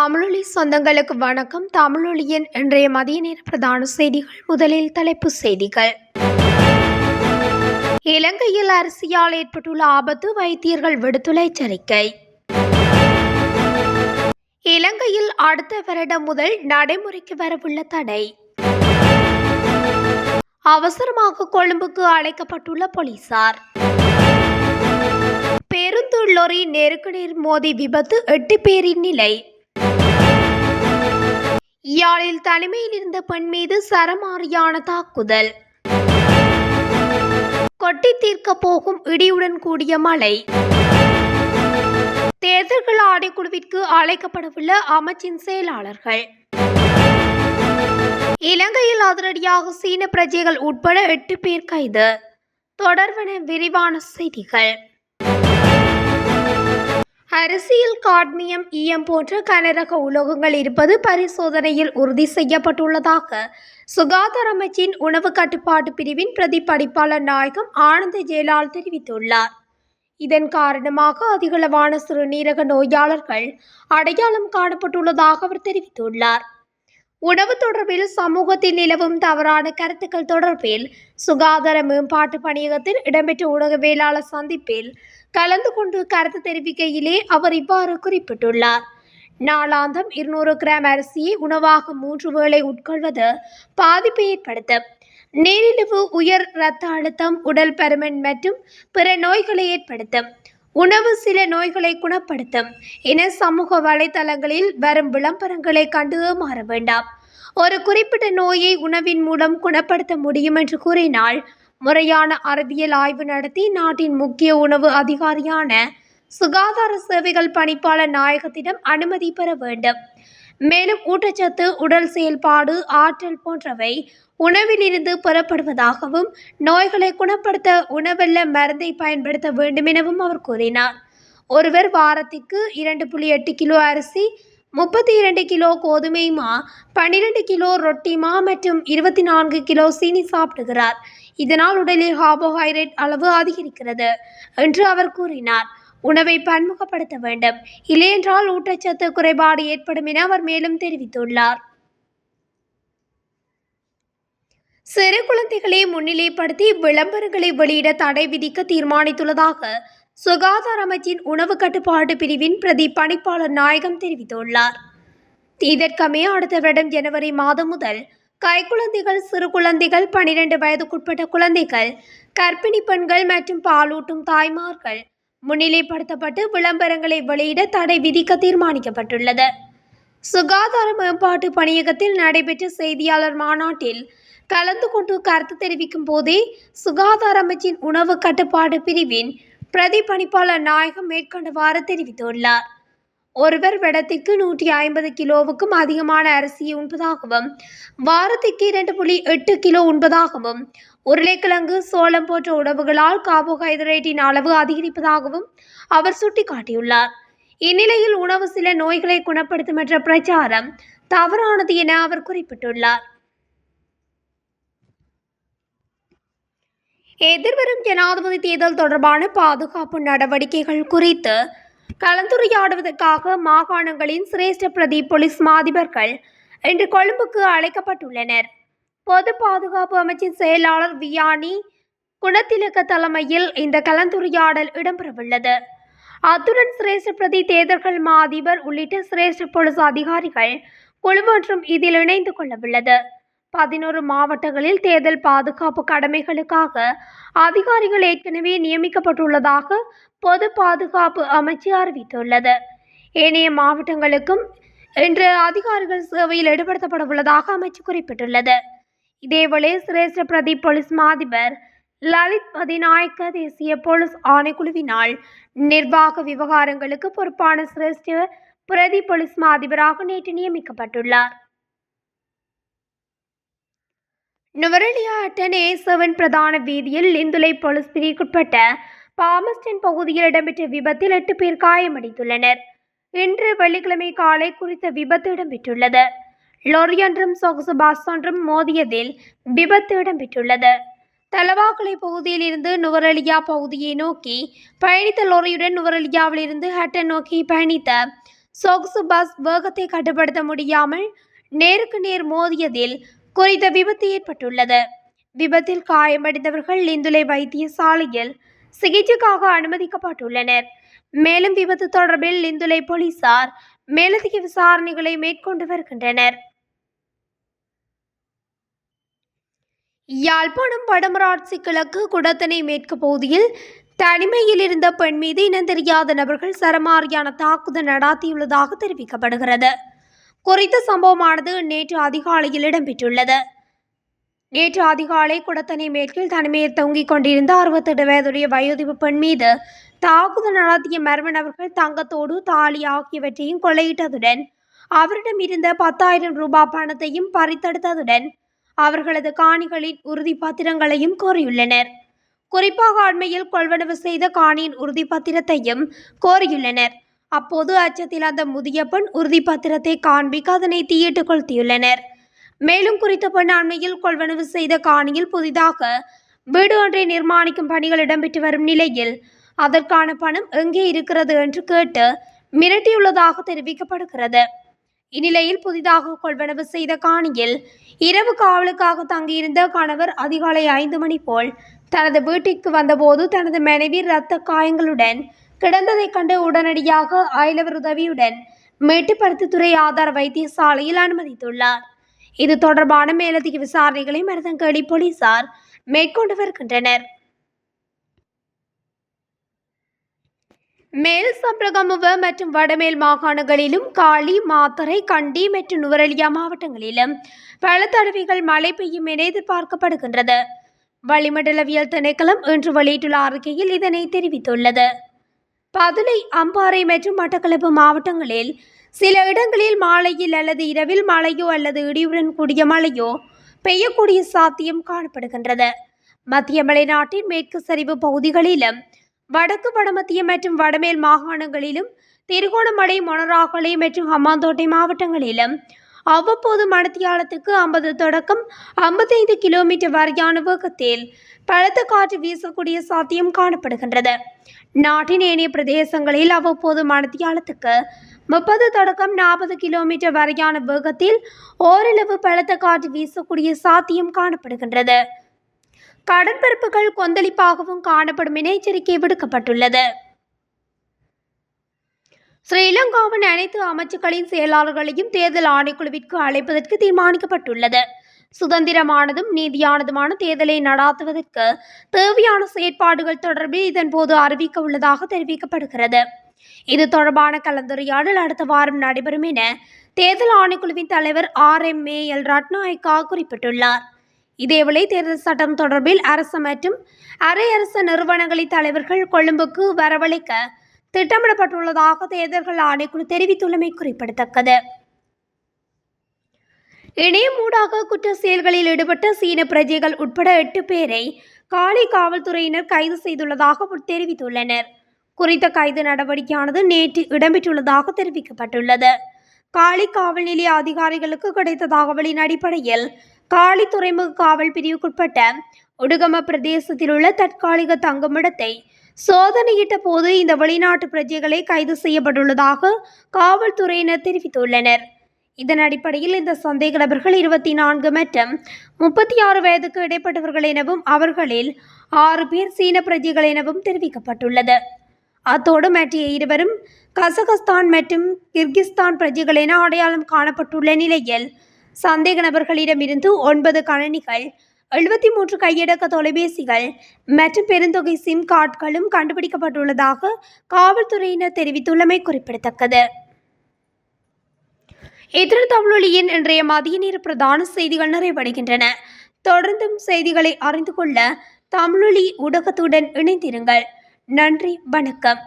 தமிழொலி சொந்தங்களுக்கு வணக்கம். தமிழொலியின் இன்றைய மதிய நேர பிரதான செய்திகள். முதலில் தலைப்புச் செய்திகள். இலங்கையில் அரசியால் ஏற்பட்டுள்ள ஆபத்து வைத்தியர்கள் விடுத்துள்ள எச்சரிக்கை. இலங்கையில் அடுத்த வருடம் முதல் நடைமுறைக்கு வரவுள்ள தடை. அவசரமாக கொழும்புக்கு அழைக்கப்பட்டுள்ள போலீசார். பேருந்து லொரி மோதி விபத்து எட்டு பேரின் நிலை. யாழில் தனிமையில் இருந்த பெண் மீது சரமாரியான தாக்குதல். கொட்டி தீர்க்க போகும் இடியுடன் கூடிய மழை. தேர்தல்கள் ஆடைக்குழுவிற்கு அழைக்கப்படவுள்ள அமைச்சின் செயலாளர்கள். இலங்கையில் அதிரடியாக சீன பிரஜைகள் உட்பட எட்டு பேர் கைது. தொடர்பன விரிவான செய்திகள். அரசியல் காட்மியம் ஈயம் போன்ற கனரக உலோகங்கள் இருப்பது பரிசோதனையில் உறுதி செய்யப்பட்டுள்ளதாக சுகாதார அமைச்சின் உணவு கட்டுப்பாட்டு பிரிவின் பிரதிப்படிப்பாளர் நாயகம் ஆனந்த ஜெயலால் தெரிவித்துள்ளார். இதன் காரணமாக அதிகளவான சிறுநீரக நோயாளர்கள் அடையாளம் காணப்பட்டுள்ளதாக அவர் தெரிவித்துள்ளார். உணவு தொடர்பில் சமூகத்தில் நிலவும் தவறான கருத்துக்கள் தொடர்பில் சுகாதார மேம்பாட்டு பணியகத்தில் இடம்பெற்ற ஊடகவியலாளர் சந்திப்பில் கலந்து கொண்டு கருத்து தெரிவிக்கையிலே அவர் இவ்வாறு குறிப்பிட்டுள்ளார். நாளாந்தம் இருநூறு கிராம் அரிசியை உணவாக மூன்று வேளை உட்கொள்வது பாதிப்பை ஏற்படுத்தும் நீரிழிவு உயர் இரத்த அழுத்தம் உடல் பருமன் மற்றும் பிற நோய்களை ஏற்படுத்தும். உணவு சில நோய்களை குணப்படுத்தும் என சமூக வலைதளங்களில் வரும் விளம்பரங்களை கண்டு மாற வேண்டாம். ஒரு குறிப்பிட்ட நோயை உணவின் மூலம் குணப்படுத்த முடியும் என்று கூறினால் முறையான அறிவியல் ஆய்வு நடத்தி நாட்டின் முக்கிய உணவு அதிகாரியான சுகாதார சேவைகள் பணிப்பாளர் நாயகத்திடம் அனுமதி பெற வேண்டும். மேலும் ஊட்டச்சத்து உடல் செயல்பாடு ஆற்றல் போன்றவை உணவிலிருந்து புறப்படுவதாகவும் நோய்களை குணப்படுத்த உணவல்ல மருந்தை பயன்படுத்த வேண்டும் எனவும் அவர் கூறினார். ஒருவர் வாரத்திற்கு இரண்டு புள்ளி எட்டு கிலோ அரிசி முப்பத்தி இரண்டு கிலோ கோதுமை மா பன்னிரண்டு கிலோ ரொட்டி மா மற்றும் இருபத்தி நான்கு கிலோ சீனி சாப்பிடுகிறார். இதனால் உடலில் கார்போஹைட்ரேட் அளவு அதிகரிக்கிறது என்று அவர் கூறினார். உணவை பன்முகப்படுத்த வேண்டும். இல்லையென்றால் ஊட்டச்சத்து குறைபாடு ஏற்படும் என அவர் மேலும் தெரிவித்துள்ளார். சிறு குழந்தைகளை முன்னிலைப்படுத்தி விளம்பரங்களை வெளியிட தடை விதிக்க தீர்மானித்துள்ளதாக சுகாதார அமைச்சின் உணவு கட்டுப்பாட்டு பிரிவின் பிரதி பணிப்பாளர் நாயகம் தெரிவித்துள்ளார். இதற்கமே அடுத்த வருடம் ஜனவரி மாதம் முதல் கைக்குழந்தைகள் சிறு குழந்தைகள் பனிரெண்டு வயதுக்குட்பட்ட குழந்தைகள் கர்ப்பிணி பெண்கள் மற்றும் பாலூட்டும் தாய்மார்கள் முன்னிலைப்படுத்தப்பட்டு விளம்பரங்களை வெளியிட தடை விதிக்க தீர்மானிக்கப்பட்டுள்ளது. சுகாதார மேம்பாட்டு பணியகத்தில் நடைபெற்ற செய்தியாளர் மாநாட்டில் கலந்து கொண்டு கருத்து தெரிவிக்கும் போதே சுகாதார அமைச்சின் உணவு கட்டுப்பாடு பிரிவின் பிரதி பணிப்பாளர் நாயகம் மேற்கொண்டவாறு தெரிவித்துள்ளார். ஒருவர் வெடத்திற்கு நூற்றி ஐம்பது கிலோவுக்கும் அதிகமான அரிசியை உண்பதாகவும் வாரத்திற்கு இரண்டு புள்ளி எட்டு கிலோ உண்பதாகவும் உருளைக்கிழங்கு சோளம் போன்ற உணவுகளால் கார்போஹைட்ரேட்டின் அளவு அதிகரிப்பதாகவும் அவர் சுட்டிக்காட்டியுள்ளார். இந்நிலையில் உணவு சில நோய்களை குணப்படுத்தும் என்ற பிரச்சாரம் தவறானது என அவர் குறிப்பிட்டுள்ளார். எதிர்வரும் ஜனாதிபதி தேர்தல் தொடர்பான பாதுகாப்பு நடவடிக்கைகள் குறித்து கலந்துரையாடுவதற்காக மாகாணங்களின் சிரேஷ்ட பிரதி போலீஸ் மாதிபர்கள் இன்று கொழும்புக்கு அழைக்கப்பட்டுள்ளனர். பொது பாதுகாப்பு அமைச்சின் செயலாளர் வியானி குணத்திலக்க தலைமையில் இந்த கலந்துரையாடல் இடம்பெறவுள்ளது. அத்துடன் சிரேஷ்ட பிரதி தேர்தல்கள் மா அதிபர் உள்ளிட்ட சிரேஷ்ட போலீஸ் அதிகாரிகள் குழுவொன்றும் இதில் இணைந்து கொள்ளவுள்ளது. பதினோரு மாவட்டங்களில் தேர்தல் பாதுகாப்பு கடமைகளுக்காக அதிகாரிகள் ஏற்கனவே நியமிக்கப்பட்டுள்ளதாக பொது பாதுகாப்பு அமைச்சு அறிவித்துள்ளது. ஏனைய மாவட்டங்களுக்கும் இன்று அதிகாரிகள் சேவையில் ஈடுபடுத்தப்பட உள்ளதாக அமைச்சு குறிப்பிட்டுள்ளது. இதேவேளை சிரேஷ்ட பிரதி போலீஸ் மாதிபர் லலித் பதிநாயக்க தேசிய போலீஸ் ஆணைக்குழுவினால் நிர்வாக விவகாரங்களுக்கு பொறுப்பான சிரேஷ்ட பிரதி போலீஸ் மாதிபராக நேற்று நியமிக்கப்பட்டுள்ளார். நுவரெலியா அட்டன் ஏ செவன் பிரதான வீதியில் லிந்துலை போலீஸ் பிரிவுக்குட்பட்ட பாமஸ்டன் பகுதியில் இடம்பெற்ற விபத்தில் எட்டு பேர் காயமடைந்துள்ளனர். இன்று வெள்ளிக்கிழமை காலை குறித்த விபத்து இடம்பெற்றுள்ளது. லொரி ஒன்றும் சொகுசு பாஸ் ஒன்றும் மோதியதில் விபத்து இடம்பெற்றுள்ளது. தலவாக்குலை பகுதியில் இருந்து நுவரெலியா பகுதியை நோக்கி பயணித்த லொரியுடன் நுவரெலியாவில் இருந்து ஹட்டன் நோக்கி பயணித்த சொகுசு பஸ் வேகத்தை கட்டுப்படுத்த முடியாமல் நேருக்கு நேர் மோதியதில் குறித்த விபத்து ஏற்பட்டுள்ளது. விபத்தில் காயமடைந்தவர்கள் லிந்துலை வைத்தியசாலையில் சிகிச்சைக்காக அனுமதிக்கப்பட்டுள்ளனர். மேலும் விபத்து தொடர்பில் லிந்துலை போலீசார் மேலதிக விசாரணைகளை மேற்கொண்டு வருகின்றனர். யாழ்ப்பாணம் வடமராட்சி கிழக்கு குடத்தனை மேற்கு பகுதியில் தனிமையில் இருந்த பெண் மீது இனம் தெரியாத நபர்கள் சரமாரியான தாக்குதல் நடாத்தியுள்ளதாக தெரிவிக்கப்படுகிறது. குறித்த சம்பவமானது நேற்று அதிகாலையில் இடம்பெற்றுள்ளது. நேற்று அதிகாலை குடத்தனை மேற்கில் தனிமையில் தொங்கிக் கொண்டிருந்த அறுபத்தெட்டு வயதுடைய வயோதிப பெண் மீது தாக்குதல் நடத்திய மர்ம நபர்கள் தங்கத்தோடு தாலி ஆகியவற்றையும் கொள்ளையிட்டதுடன் அவரிடம் இருந்த பத்தாயிரம் ரூபாய் பணத்தையும் பறித்தெடுத்ததுடன் அவர்களது காணிகளின் உறுதி பத்திரங்களையும் கோரியுள்ளனர். குறிப்பாக அண்மையில் கொள்வனவு செய்த காணியின் உறுதி பத்திரத்தையும் கோரியுள்ளனர். அப்போது அச்சத்தில் அந்த முதிய பெண் உறுதி பத்திரத்தை காண்பிக்க அதனை தீயிட்டு கொளுத்தியுள்ளனர் மேலும் குறித்த பெண் அண்மையில் கொள்வனவு செய்த காணியில் புதிதாக வீடு ஒன்றை நிர்மாணிக்கும் பணிகள் இடம்பெற்று வரும் நிலையில் அதற்கான பணம் எங்கே இருக்கிறது என்று கேட்டு மிரட்டியுள்ளதாக தெரிவிக்கப்படுகிறது. இந்நிலையில் புதிதாக கொள்வனவு செய்த காணியில் இரவு காவலுக்காக தங்கியிருந்த கணவர் அதிகாலை ஐந்து மணி போல் தனது வீட்டிற்கு வந்தபோது தனது மனைவி இரத்த காயங்களுடன் கிடந்ததைக் கண்டு உடனடியாக ஆயிலவர் உதவியுடன் மேட்டுப்பருத்தித்துறை ஆதார வைத்தியசாலையில் அனுமதித்துள்ளார். இது தொடர்பான மேலதிக விசாரணைகளை மருதங்கேடி போலீசார் மேற்கொண்டு வருகின்றனர். மேல் சப்ரகமுவ மற்றும் வடமேல் மாகாணங்களிலும் காளி மாத்தறை கண்டி மற்றும் நுவரெலியா மாவட்டங்களிலும் பல தடவைகள் மழை பெய்யும் என எதிர்பார்க்கப்படுகின்றது. வளிமண்டலவியல் திணைக்களம் இன்று வெளியிட்டுள்ள அறிக்கையில் இதனை தெரிவித்துள்ளது. பதுளை அம்பாறை மற்றும் மட்டக்களப்பு மாவட்டங்களில் சில இடங்களில் மாலையில் அல்லது இரவில் மழையோ அல்லது இடியுடன் கூடிய மழையோ பெய்யக்கூடிய சாத்தியம் காணப்படுகின்றது. மத்திய மலைநாட்டின் மேற்கு சரிவு பகுதிகளிலும் வடக்கு வடமத்திய மற்றும் வடமேல் மாகாணங்களிலும் திருகோணமலை மொனராகலை மற்றும் ஹம்மாந்தோட்டை மாவட்டங்களிலும் அவ்வப்போது மணத்தியாலத்துக்கு ஐம்பது தொடக்கம் ஐம்பத்தைந்து கிலோமீட்டர் வரையான வேகத்தில் பலத்த காற்று வீசக்கூடிய சாத்தியம் காணப்படுகின்றது. நாட்டின் ஏனைய பிரதேசங்களில் அவ்வப்போது மணத்தியாலத்துக்கு முப்பது தொடக்கம் நாற்பது கிலோமீட்டர் வரையான வேகத்தில் ஓரளவு பலத்த காற்று வீசக்கூடிய சாத்தியம் காணப்படுகின்றது. கடற்பரப்புகள் கொந்தளிப்பாகவும் காணப்படும் என எச்சரிக்கை விடுக்கப்பட்டுள்ளது. ஸ்ரீலங்காவின் அனைத்து அமைச்சுக்களின் செயலாளர்களையும் தேர்தல் ஆணைக்குழுவிற்கு அழைப்பதற்கு தீர்மானிக்கப்பட்டுள்ளது. சுதந்திரமானதும் நீதியானதுமான தேர்தலை நடாத்துவதற்கு தேவையான செயற்பாடுகள் தொடர்பில் இதன்போது அறிவிக்க உள்ளதாக தெரிவிக்கப்படுகிறது. இது தொடர்பான கலந்துரையாடல் அடுத்த வாரம் நடைபெறும் என தேர்தல் ஆணைக்குழுவின் தலைவர் R M A L Ratnayake குறிப்பிட்டுள்ளார். இதேவேளை தேர்தல் சட்டம் தொடர்பில் அரசு மற்றும் அரை அரசு நிறுவனங்களின் தலைவர்கள் கொழும்புக்கு வரவழைக்க திட்டமிடப்பட்டுள்ளதாக தேர்தல்கள் ஆணைக்குழு தெரிவித்துள்ளமை குறிப்பிடத்தக்கது. இணையமூடாக குற்ற செயல்களில் ஈடுபட்ட சீன பிரஜைகள் உட்பட எட்டு பேரை காலி காவல்துறையினர் கைது செய்துள்ளதாக தெரிவித்துள்ளனர். குறித்த கைது நடவடிக்கையானது நேற்று இடம்பெற்றுள்ளதாக தெரிவிக்கப்பட்டுள்ளது. காலி காவல் நிலைய அதிகாரிகளுக்கு கிடைத்த தகவலின் அடிப்படையில் காலி துறைமுக காவல் பிரிவுக்குட்பட்ட உடுகம பிரதேசத்தில் உள்ள தற்காலிக தங்குமிடத்தை சோதனையிட்ட போது இந்த வெளிநாட்டு பிரஜைகளை கைது செய்யப்பட்டுள்ளதாக காவல்துறையினர் தெரிவித்துள்ளனர். இதன் அடிப்படையில் இந்த சந்தேக நபர்கள் இருபத்தி நான்கு மற்றும் முப்பத்தி ஆறு வயதுக்கு இடைப்பட்டவர்கள் எனவும் அவர்களில் ஆறு பேர் சீன பிரஜைகள் எனவும் தெரிவிக்கப்பட்டுள்ளது. அத்தோடு மற்ற இருவரும் கசகஸ்தான் மற்றும் கிர்கிஸ்தான் பிரஜைகள் என அடையாளம் காணப்பட்டுள்ள நிலையில் சந்தேக நபர்களிடமிருந்து ஒன்பது கணனிகள் எழுபத்தி மூன்று கையடக்க தொலைபேசிகள் மற்றும் பெருந்தொகை சிம் கார்டுகளும் கண்டுபிடிக்கப்பட்டுள்ளதாக காவல்துறையினர் தெரிவித்துள்ளமை குறிப்பிடத்தக்கது. இத்துடன் தமிழொலியின் இன்றைய மதிய நேர பிரதான செய்திகள் நிறைவடைகின்றன. தொடர்ந்தும் செய்திகளை அறிந்து கொள்ள தமிழொலி ஊடகத்துடன் இணைந்திருங்கள். நன்றி வணக்கம்.